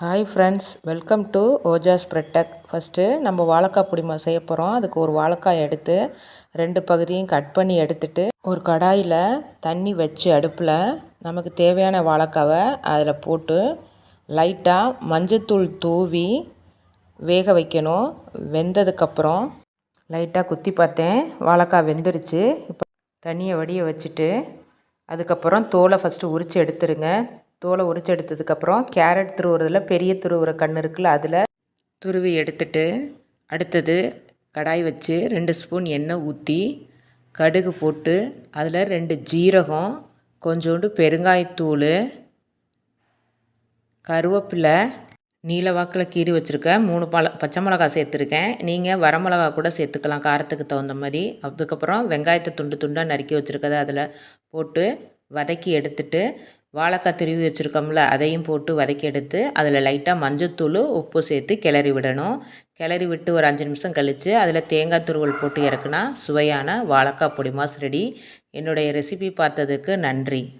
Hi friends welcome to Ojas ஸ்ப்ரெட்டக் first நம்ம வாழைக்காய் பொடிமா செய்ய போகிறோம் அதுக்கு ஒரு வாழைக்காய் எடுத்து ரெண்டு பகுதியும் கட் பண்ணி எடுத்துட்டு ஒரு கடாயில் தண்ணி வச்சு அடுப்பில் நமக்கு தேவையான வாழைக்காவை அதில் போட்டு லைட்டாக மஞ்சத்தூள் தூவி வேக வைக்கணும். வெந்ததுக்கப்புறம் லைட்டாக குத்தி பார்த்தேன். வாழைக்காய் வெந்துருச்சு. இப்போ தண்ணியை வடிய வச்சுட்டு அதுக்கப்புறம் தோலை ஃபஸ்ட்டு உரித்து எடுத்துருங்க. தோலை உரிச்சு எடுத்ததுக்கப்புறம் கேரட் துருவுறதில் பெரிய துருவுற கண் இருக்குல்ல அதில் துருவி எடுத்துட்டு அடுத்தது கடாய் வச்சு ரெண்டு ஸ்பூன் எண்ணெய் ஊற்றி கடுகு போட்டு அதில் ரெண்டு ஜீரகம் கொஞ்சோண்டு பெருங்காயத்தூள் கருவேப்பிலை நீல வாக்கில் கீறி வச்சுருக்கேன் மூணு பழ பச்சை மிளகா சேர்த்துருக்கேன். நீங்கள் வரமிளகா கூட சேர்த்துக்கலாம் காரத்துக்கு தகுந்த மாதிரி. அதுக்கப்புறம் வெங்காயத்தை துண்டு துண்டாக நறுக்கி வச்சுருக்கதை அதில் போட்டு வதக்கி எடுத்துட்டு வாழைக்காய் திருவி வச்சுருக்கோம்ல அதையும் போட்டு வதக்கி எடுத்து அதில் லைட்டாக மஞ்சத்தூள் உப்பு சேர்த்து கிளறி விடணும். கிளறி விட்டு ஒரு அஞ்சு நிமிஷம் கழித்து அதில் தேங்காய் துருவல் போட்டு இறக்குனா சுவையான வாழைக்காய் பொடி மாஸ் ரெடி என்னுடைய ரெசிபி பார்த்ததுக்கு நன்றி.